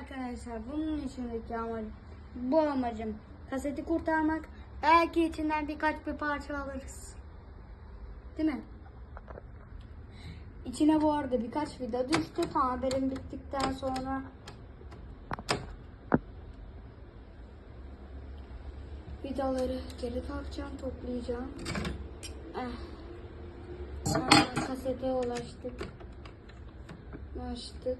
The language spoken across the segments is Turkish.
arkadaşlar bunun içindeki amacım bu amacım kaseti kurtarmak. Belki içinden birkaç bir parça alırız. Değil mi? İçine bu arada birkaç vida düştü. Tamirim bittikten sonra vidaları geri takacağım, toplayacağım. Eh. Kasete ulaştık. Ulaştık.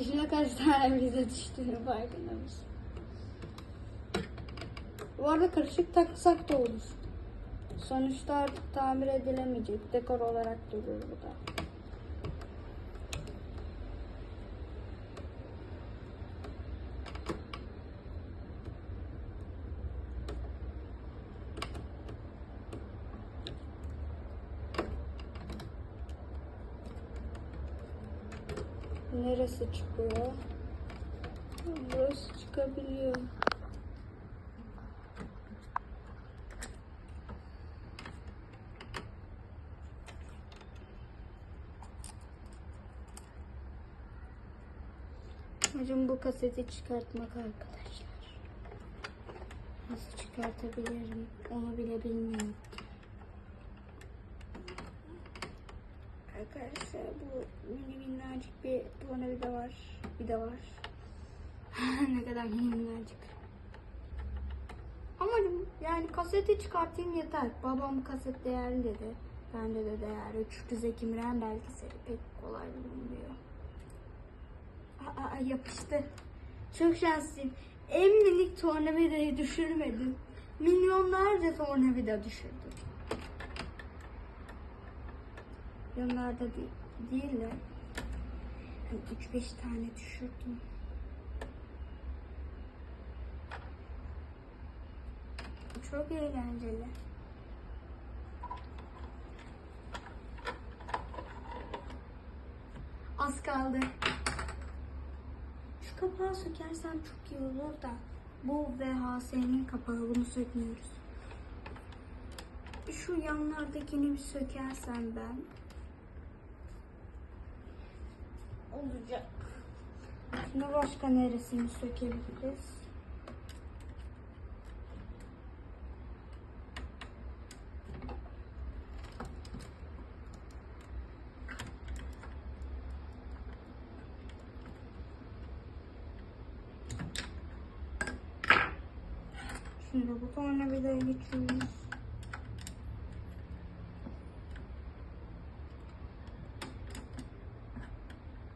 İçine kaç tane vize düştüğünü farkında mısın? Bu arada karışık taksak da olur. Sonuçta artık tamir edilemeyecek. Dekor olarak durur bu da. Neresi çıkıyor? Burası çıkabiliyor. Amacım bu kaseti çıkartmak arkadaşlar. Nasıl çıkartabilirim onu bile bilmiyorum. Arkadaşlar bu mini minnacık bir tornavida var. Bir var. ne kadar mini minnacık. Amacım yani kaseti çıkartayım yeter. Babam kaset değerli dedi. Bende de değerli. Üçlü Zeki Müren belgeseli pek kolay bulunmuyor. Aa, yapıştı. Çok şanslıyım. En minik tornavidayı düşürmedim. Milyonlarca tornavida düşürdüm. Yanlarda değil, değil de hani 3-5 tane düşürdüm. Çok eğlenceli. Az kaldı. Şu kapağı sökersem çok iyi olur da. Bu VHS'nin kapağı bunu sökmüyoruz. Şu yanlardakini bir sökersem ben olacak. Şimdi başka neresini sökebiliriz? Şimdi bu tornavidayı geçiyoruz.